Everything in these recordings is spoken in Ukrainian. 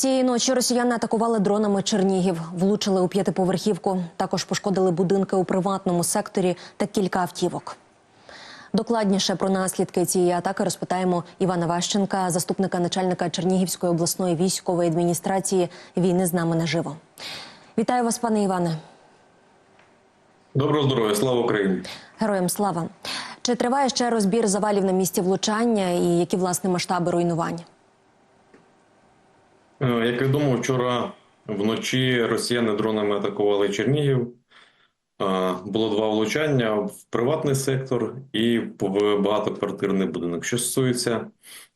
Цієї ночі росіяни атакували дронами Чернігів, влучили у п'ятиповерхівку. Також пошкодили будинки у приватному секторі та кілька автівок. Докладніше про наслідки цієї атаки розпитаємо Івана Ващенка, заступника начальника Чернігівської обласної військової адміністрації. Війни з нами наживо. Вітаю вас, пане Іване. Доброго здоров'я, слава Україні. Героям слава. Чи триває ще розбір завалів на місці влучання і які власне масштаби руйнувань? Е, Як відомо, вчора вночі росіяни дронами атакували Чернігів. Е, Було два влучання в приватний сектор і в багатоквартирний будинок. Що стосується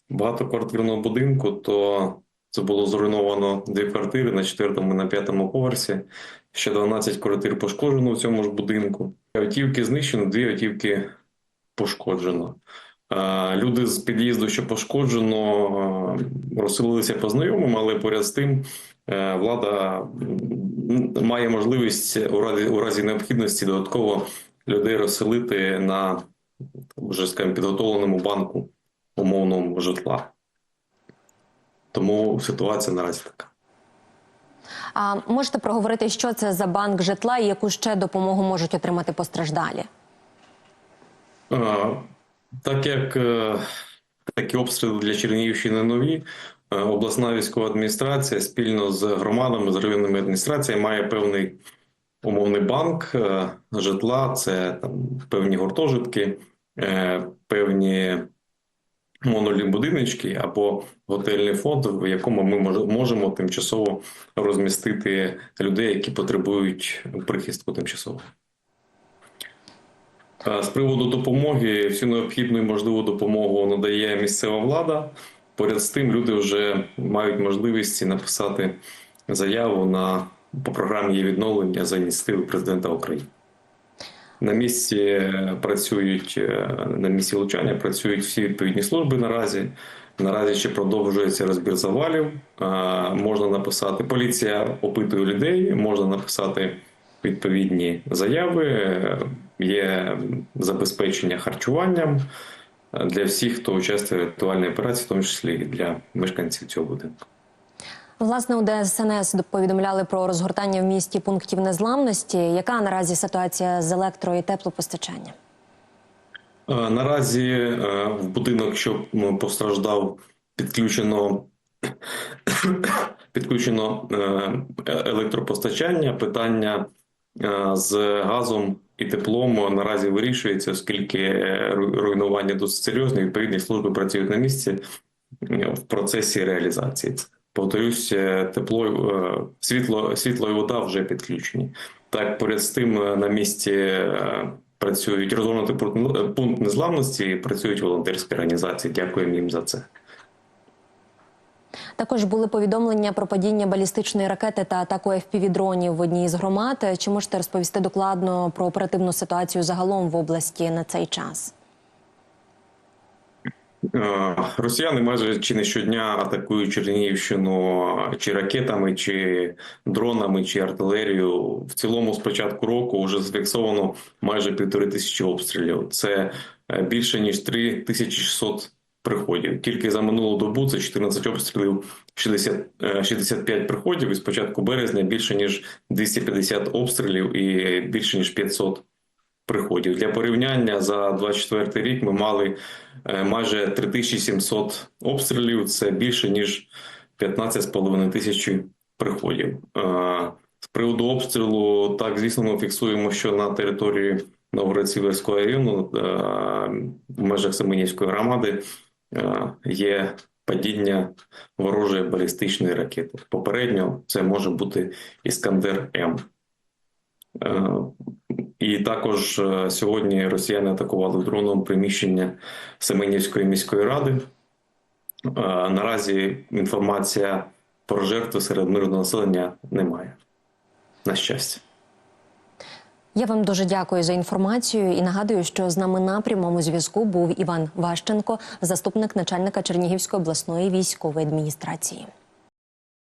багатоквартирного будинку, то це було зруйновано дві квартири на четвертому і на п'ятому поверсі. Ще 12 квартир пошкоджено в цьому ж будинку. Автівки знищено, дві автівки пошкоджено. Е, Люди з під'їзду, що пошкоджено, е, розселилися по знайомим, але поряд з тим е, влада має можливість у разі, у разі необхідності додатково людей розселити на вже скажімо, підготовленому банку умовного житла. Тому ситуація наразі така. А можете проговорити, що це за банк житла і яку ще допомогу можуть отримати постраждалі? Е, Так як е, такі обстріли для Чернігівщини нові, е, обласна військова адміністрація спільно з громадами, з районними адміністраціями має певний умовний банк е, житла, це там певні гуртожитки, певні монолі будиночки або готельний фонд, в якому ми можемо тимчасово розмістити людей, які потребують прихистку тимчасово. З приводу допомоги, всю необхідну і можливу допомогу надає місцева влада. Поряд з тим, люди вже мають можливість написати заяву на по програмі відновлення за ініціативи президента України. На місці е, працюють е, на місці влучання, працюють всі відповідні служби наразі. Наразі ще продовжується розбір завалів. Можна написати поліція опитує людей, можна написати відповідні заяви. Є забезпечення харчуванням е, для всіх, хто участвує в рятувальній операції, в тому числі і для мешканців цього будинку. Власне, у ДСНС повідомляли про розгортання в місті пунктів незламності. Яка наразі ситуація з електро і теплопостачанням? Е, Наразі е, в будинок, що постраждав, підключено підключено електропостачання. Питання з газом і теплом наразі вирішується, оскільки руйнування досить серйозне. Відповідні служби працюють на місці е, в процесі реалізації. Повторюсь, е, тепло, е, світло, світло і вода вже підключені. Так, поряд з тим на місці працюють розгорнутий пункт пункт незламності, і працюють волонтерські організації. Дякуємо їм за це. Також були повідомлення про падіння балістичної ракети та атаку FPV-дронів в одній з громад. Чи можете розповісти докладно про оперативну ситуацію загалом в області на цей час? Е, Росіяни майже чи не щодня атакують Чернігівщину чи ракетами, чи дронами, чи артилерією. В цілому, з початку року, вже зафіксовано майже півтори тисячі обстрілів. Це е, більше ніж 3600 приходів. Тільки за минулу добу це 14 обстрілів, 60, е, 65 приходів. І з початку березня більше ніж 250 обстрілів і більше ніж 500 приходів. Для порівняння за 24 рік ми мали е, майже 3700 обстрілів. Це більше ніж 15,5 тисяч приходів. Е, З приводу обстрілу, так звісно, ми фіксуємо, що на території Новгород-Сіверського району е, в межах Семенівської громади е, є падіння ворожої балістичної ракети. Попередньо це може бути Іскандер М. Е, І також е, сьогодні росіяни атакували дроном приміщення Семенівської міської ради. Е, Наразі інформація про жертви серед мирного населення немає. На щастя. Я вам дуже дякую за інформацію і нагадую, що з нами на прямому зв'язку був Іван Ващенко, заступник начальника Чернігівської обласної військової адміністрації.